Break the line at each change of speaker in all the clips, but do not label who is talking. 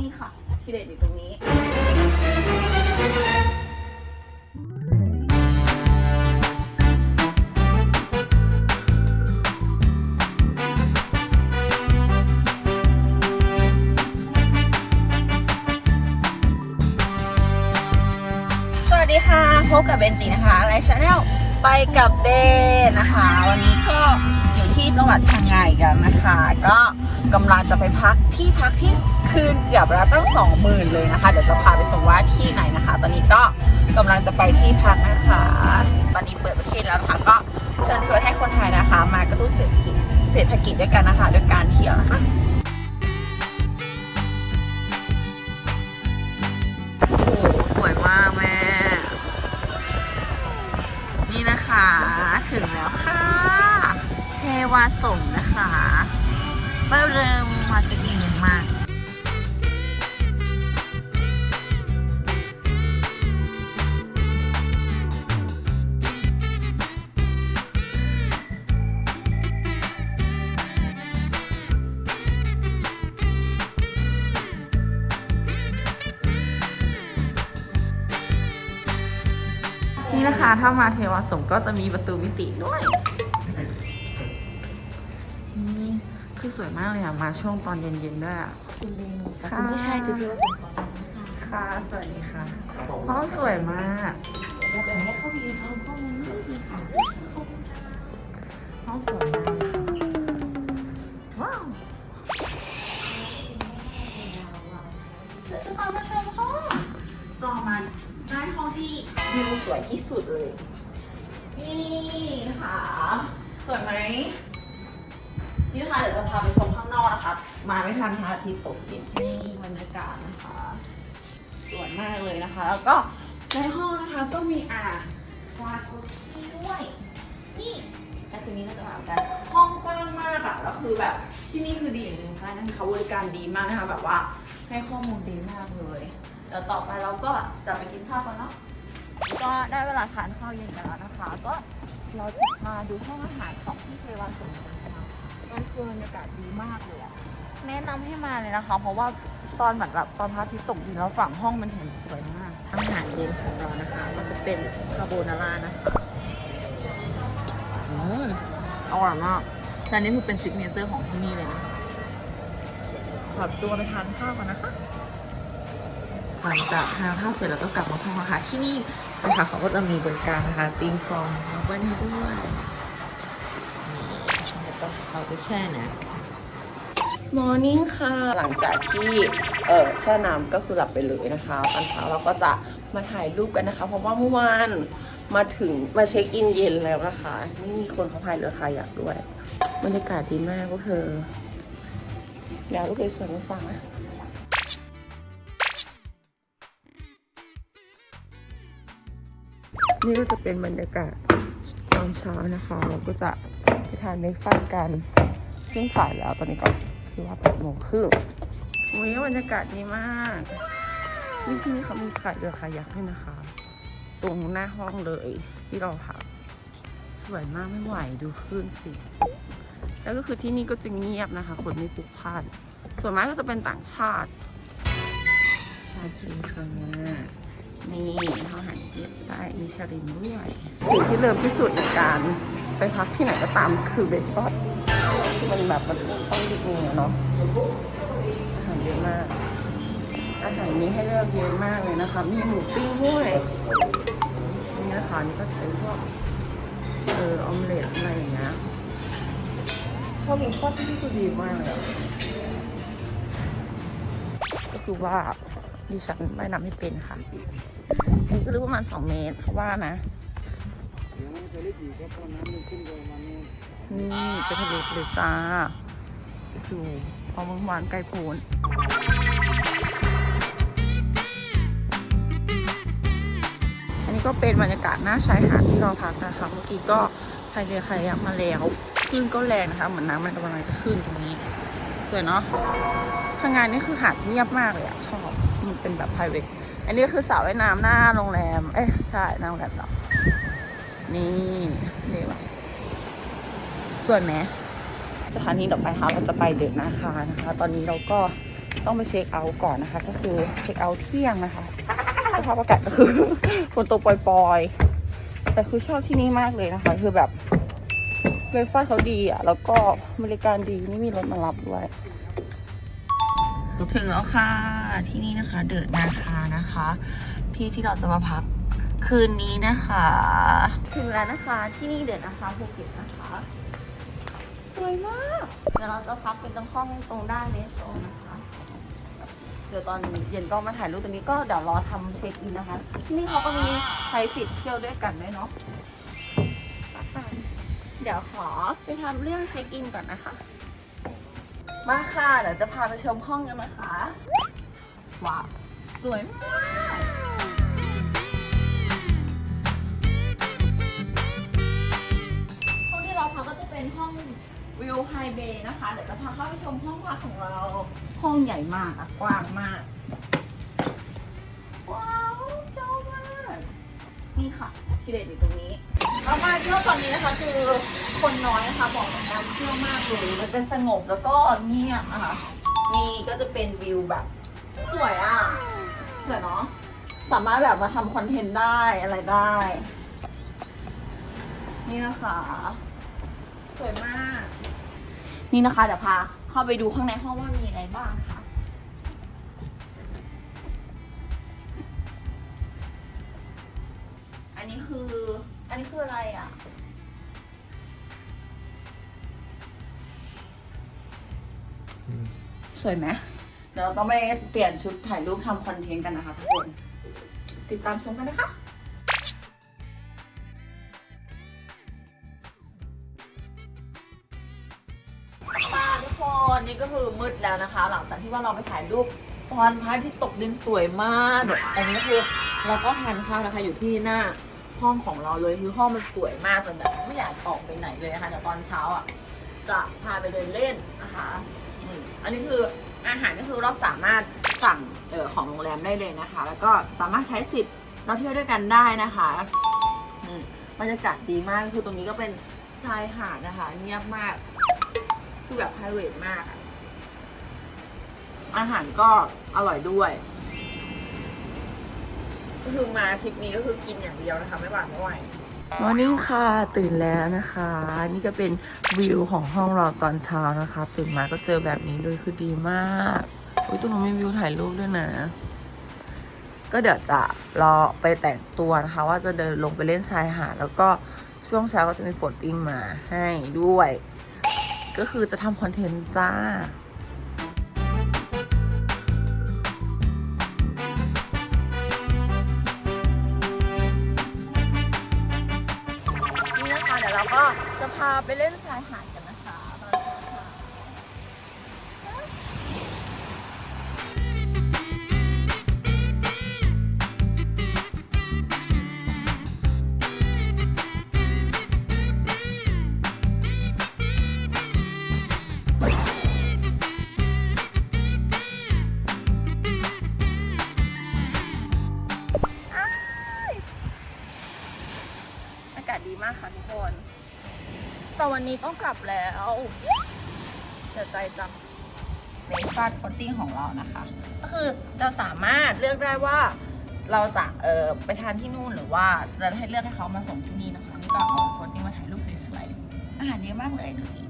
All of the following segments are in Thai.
นี่ค่ะ ที่เด็ดอยู่ตรงนี้ สวัสดีค่ะ พบกับเบนจีนะคะ ไลฟ์ชาแนลไปกับเบนนะคะ วันนี้ก็ ที่จังหวัดพังงายกันนะคะ ก็กำลังจะไปพักที่พักที่คืนเกือบละตั้งสองหมื่นเลยนะคะเดี๋ยวจะพาไปชมว่าที่ไหนนะคะ ตอนนี้ก็กำลังจะไปที่พักนะคะ ตอนนี้เปิดประเทศแล้วนะคะก็เชิญชวนให้คนไทยนะคะ มากระตุ้นเศรษฐกิจเศรษฐกิจด้วยกันนะคะ ด้วยการเที่ยวนะคะ ถ้ามาเทวาสมก็จะมีประตูมิติด้วยนี่คือสวยมากเลยอะมาช่วงตอนเย็นๆด้วยอะ
คุณเบนกับ
ค่ะ
คุณผู้ชายจะเที่ยวถึงก่อนนะคะ
ค่ะ สวัสดีค่ะห้องสวยมาก
เดี๋ยวแบ่งให้เข้าไปดูฟังข้อมูลนิดนึงค่ะ
ห้องสวยมากเลยค่ะว้าว
เดี๋ยวฉันพามาชมห้อง
ก็มา ได้ห้องที่วิวสวยที่สุดเลย นี่ค่ะ สวยไหมนี่นะคะเดี๋ยวจะพาไปชมข้างนอกนะคะ มาไม่ทันพระอาทิตย์ตกดินนี่บรรยากาศนะคะ สวยมากเลยนะคะ แล้วก็ในห้องนะคะก็มีอ่างวากุซี่ด้วย นี่แต่คืนนี้เราจะมากันห้องกว้างมากอะแล้วคือแบบที่นี่คือดีอย่างหนึงค่ะนั่นเขาบริการดีมากนะคะ แบบว่าให้ข้อมูลดีมากเลย เดี๋ยวต่อไปเราก็จะไปกินข้าวกันเนาะก็ได้เวลาทานข้าวเย็นกันแล้วนะคะ ก็เราจะมาดูห้องอาหารของที่เทวาสมกันนะคะมันคือบรรยากาศดีมากเลยอะแนะนำให้มาเลยนะคะ เพราะว่าตอนเหมือนแบบตอนพระอาทิตย์ตกดินแล้วฝั่งห้องมันเห็นสวยมาก อาหารเย็นของเรานะคะก็จะเป็นคาโบนาร่านะคะอืมอร่อยมากแต่อันนี้คือเป็นซิกเนเจอร์ของที่นี่เลยนะขอตัวไปทานข้าวกันนะคะ หลังจากทานข้าวเสร็จแล้วก็กลับมาห้องนะคะที่นี่นะคะเขาก็จะมีบริการนะคะตีฟองมาเบิ้ลให้ด้วยนี่แล้วก็เอาไปแช่นะมอร์นิ่งค่ะ หลังจากที่เออแช่น้ำก็คือหลับไปเลยนะคะตอนเช้าเราก็จะมาถ่ายรูปกันนะคะ เพราะว่าเมื่อวานมาถึงมาเช็คอินเย็นแล้วนะคะนี่มีคนเขาพายเรือคายักด้วยบรรยากาศดีมากพวกเธอเดี๋ยวลูกไปสวนมาฟังนะ นี่ก็จะเป็นบรรยากาศตอนเช้านะคะ เราก็จะไปทานเบรกฟาสกันซึ่งสายแล้วตอนนี้ก็คือว่าแปดโมงครึ่งอุ้ยบรรยากาศดีมากนี่ที่นี่เขามีขายเรือคายักให้นะคะ ตรงหน้าห้องเลยที่เราพักสวยมากไม่ไหวดูคลื่นสิ แล้วก็คือที่นี่ก็จะเงียบนะคะ คนไม่พลุกพล่านส่วนมากก็จะเป็นต่างชาติ ชาจีนค่ะ นี่เขาหันเทียบได้มีชาลินด้วยสิ่งที่เลิฟที่สุดในการไปพักที่ไหนก็ตามคือเบรกฟาสต์ที่มันแบบมันต้องดีเงี้ยเนาะอาหารเยอะมาก อาหารนี้ให้เลือกเยอะมากเลยนะคะ มีหมูปิ้งด้วยนี่นะคะนี่ก็จะเป็นพวกเออออมเล็ตอะไรอย่างเงี้ยชอบหมูทอดที่นี่คือดีมากเลยก็คือว่า ดิฉันว่ายน้ำไม่เป็นค่ะนี่ก็ลึกประมาณสองเมตรเขาะว่านะนี่เป็นทะเลเลยจ้าสู่พอเมืองหวานไกลโพ้นอันนี้ก็เป็นบรรยากาศหน้าชายหาดที่เราพักนะคะเมื่อกี้ก็พายเรือคายักมาแล้วคลื่นก็แรงนะคะ เหมือนน้ำมันกำลังจะขึ้นตรงนี้สวยเนาะทางงานนี่คือหาดเงียบมากเลยอะชอบ มันเป็นแบบ p r i v a t อันนี้ก็คือสระว่ายน้ำหน้าโรงแรม เอ๊ะใช่หน้าโรงแรมเรานี่เดี๋ยวสวยไหมสถานีต่อไปค่ะเราจะไปเดินนาคานะคะ ตอนนี้เราก็ต้องไปเช็คเอาท์ก่อนนะคะ ก็คือเช็คเอาท์เที่ยงนะคะสภาพอากาศก็คือฝนตกปล่อยๆ แต่คือชอบที่นี่มากเลยนะคะ คือแบบเบรกฟาเขาดีอะ แล้วก็บริการดี นี่มีรถมารับด้วย ถึงแล้วค่ะที่นี่นะคะ เดินนาคานะคะ ที่ที่เราจะมาพักคืนนี้นะคะ ถึงแล้วนะคะที่นี่เดินนาคาภูเก็ตนะคะสวยมากเดี๋ยวเราจะพักเป็นตรงห้องตรงด้านเลสโซนนะคะเดี๋ยวตอนเย็นก็มาถ่ายรูปตรงนี้ก็เดี๋ยวรอทำเช็คอินนะคะ ที่นี่เขาก็มีใช้สิทธิ์เที่ยวด้วยกันด้วยเนาะเดี๋ยวขอไปทำเรื่องเช็คอินก่อนนะคะ มาค่ะเดี๋ยวจะพาไปชมห้องกันนะคะ ว้าว สวยมากห้องที่เราพักก็จะเป็นห้องวิวไฮเบย์นะคะ เดี๋ยวจะพาเข้าไปชมห้องพักของเรา ห้องใหญ่มากอะกว้างมาก ว้าวชอบมาก นี่ค่ะที่เด็ดอยู่ตรงนี้ เรามาเที่ยวตอนนี้นะคะคือคนน้อยนะคะบอกกับการเที่ยวมากเลยมันจะสงบแล้วก็เงียบนะคะนี่ก็จะเป็นวิวแบบ สวยอะสวยเนาะสามารถแบบมาทำคอนเทนต์ได้อะไรได้ นี่นะคะ สวยมาก นี่นะคะเดี๋ยวพาเข้าไปดูข้างในห้องว่ามีอะไรบ้างค่ะอันนี้คือ นนี้คืออะไรอะ สวยไหมเดี๋ยวเราต้องไปเปลี่ยนชุดถ่ายรูปทำคอนเทนต์กันนะคะทุกคน ติดตามชมกันนะคะค่ะทุกคนนี่ก็คือมืดแล้วนะคะ หลังจากที่ว่าเราไปถ่ายรูปตอนพระอาที่ตกดินสวยมากเดี๋ยวอันนี้ก็คือเราก็ทานข้าวนะคะอยู่ที่หน้า ห้องของเราเลยคือห้องมันสวยมากจนแบบไม่อยากออกไปไหนเลยนะคะแต่ตอนเช้าอะจะพาไปเดินเล่นนะคะอันนี้คืออาหารก็คือเราสามารถสั่งออของโรงแรมได้เลยนะคะ แล้วก็สามารถใช้สิทธิ์เราเที่ยวด้วยกันได้นะคะบรรยากาศดีมากคือตรงนี้ก็เป็นชายหาดนะคะ เงียบมากคือแบบไพรเวทมาก อาหารก็อร่อยด้วย ก็คือมาทริปนี้ก็คือกินอย่างเดียวนะคะ ไม่หวานไม่ไหวมอร์นิ่งค่ะ ตื่นแล้วนะคะ นี่ก็เป็นวิวของห้องเราตอนเช้านะคะ ตื่นมาก็เจอแบบนี้เลยคือดีมากอุ้ยตรงนู้นมีวิวถ่ายรูปด้วยนะ ก็เดี๋ยวจะรอไปแต่งตัวนะคะ ว่าจะเดินลงไปเล่นชายหาดแล้วก็ช่วงเช้าก็จะมีโฟลติ้งมาให้ด้วย ก็คือจะทำคอนเทนต์จ้า ไปเล่นชายหาด นนี้ต้องกลับแล้วเสียใจจังเบรกฟาสต์ฟอตติ้งของเรานะคะ ก็คือจะสามารถเลือกได้ว่าเราจะเออไปทานที่นู่นหรือว่าจะให้เลือกให้เขามาส่งที่นี่นะคะ นี่ก็เอาฟอตติ้งมาถ่ายรูปสวยๆอาหารเยอะมากเลยดูสิ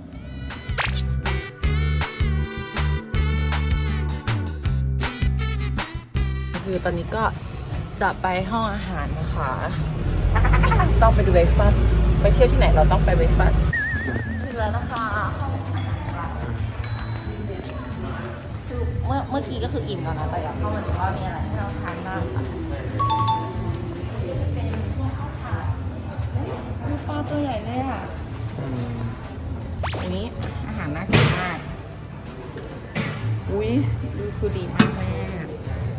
คือตอนนี้ก็จะไปห้องอาหารนะคะ ต้องไปดูเบรกฟาสต์ไปเที่ยวที่ไหนเราต้องไปเบรกฟาสต์ถึง แล้วนะคะคือเมื่อเมื่อกี้ก็คืออิ่มแล้วนะแต่อยากเข้ามาดูว่ามีอะไรให้เราทานบ้างค่ะเป็นช่วงข้าวผัดดูปลาตัวใหญ่เลยอะอันนี้อาหารน่ากินมาก อุ้ยดูคือดีมากแม่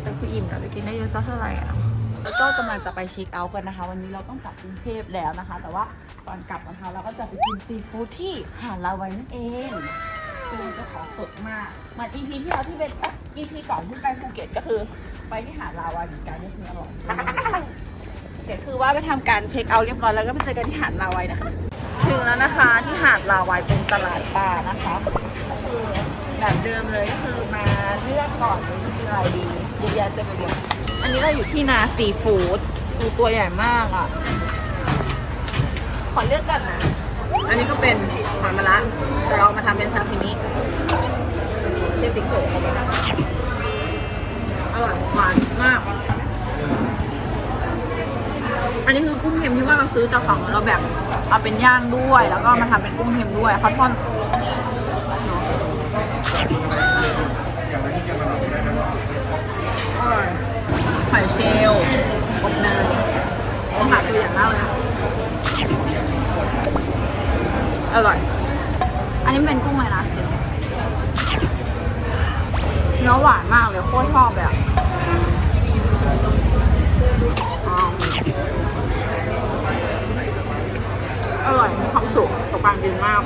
แต่คืออิ่มแล้วจะกินได้เยอะสักเท่าไหร่อะแล้วก็กำลังจะไปเช็คเอาท์กันนะคะ วันนี้เราต้องกลับกรุงเทพแล้วนะคะ แต่ว่า ก่อนกลับนะคะเราก็จะไปกินซีฟู้ดที่หาดลาวัยนั่นเองคือเจ้าของสดมากเหมือน EP ที่เราที่เป็นอ๊ะ EP ก่อนที่ไปภูเก็ตก็คือ ไปที่หาดลาวัยเหมือนกันนี่คืออร่อยเดี๋ยวคือว่าไปทำการเช็คเอาท์เรียบร้อยแล้วก็ไปเจอกันที่หาดลาวัยนะคะ ถึงแล้วนะคะที่หาดลาวัยเป็นตลาดปลานะคะก็คือแบบเดิมเลยก็คือมาเลือกก่อนว่าจะกินอะไรดีเยอะแยะเต็มไปหมดอันนี้เราอยู่ที่นาซีฟู้ดดูตัวใหญ่มากอะ ขอเลือกกันนะ อันนี้ก็เป็นหอยมะระแต่เราเอามาทำเป็นซาซิมิเชฟติ๊กโกอร่อยหวานมาก อันนี้คือกุ้งเค็มที่ว่าเราซื้อจากฝั่งเราแบบ เอาเป็นย่างด้วย แล้วก็มาทำเป็นกุ้งเค็มด้วยเขาทอด อร่อยมีความสุขกับการกินมาก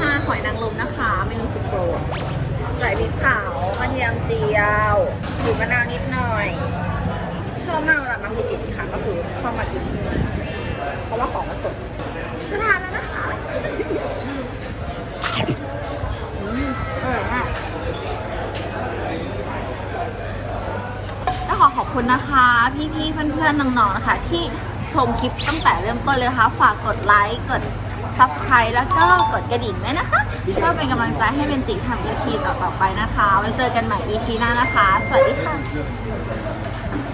ห้าหอยนางรมนะคะเมนูสุดโปรดใส่พริกเผากระเทียมเจียวบีบมะนาวนิดหน่อย ชอบมากเวลามาภูเก็ตค่ะก็คือชอบมากินที่นี่เพราะว่าของมันสดจะทานแล้วนะคะอืมอร่อยมากแล้วขอขอบคุณนะคะ พี่ๆเพื่อนๆน้องๆนะคะที่ ชมคลิปตั้งแต่เริ่มต้นเลยนะคะ ฝากกดไลค์ กดซับสไครต์แล้วก็กดกระดิ่งด้วยนะคะเพื่อเป็นกำลังใจให้เป็นจิทำ EP ต่อๆไปนะคะไว้เจอกันใหม่ EP หน้านะคะ สวัสดีค่ะ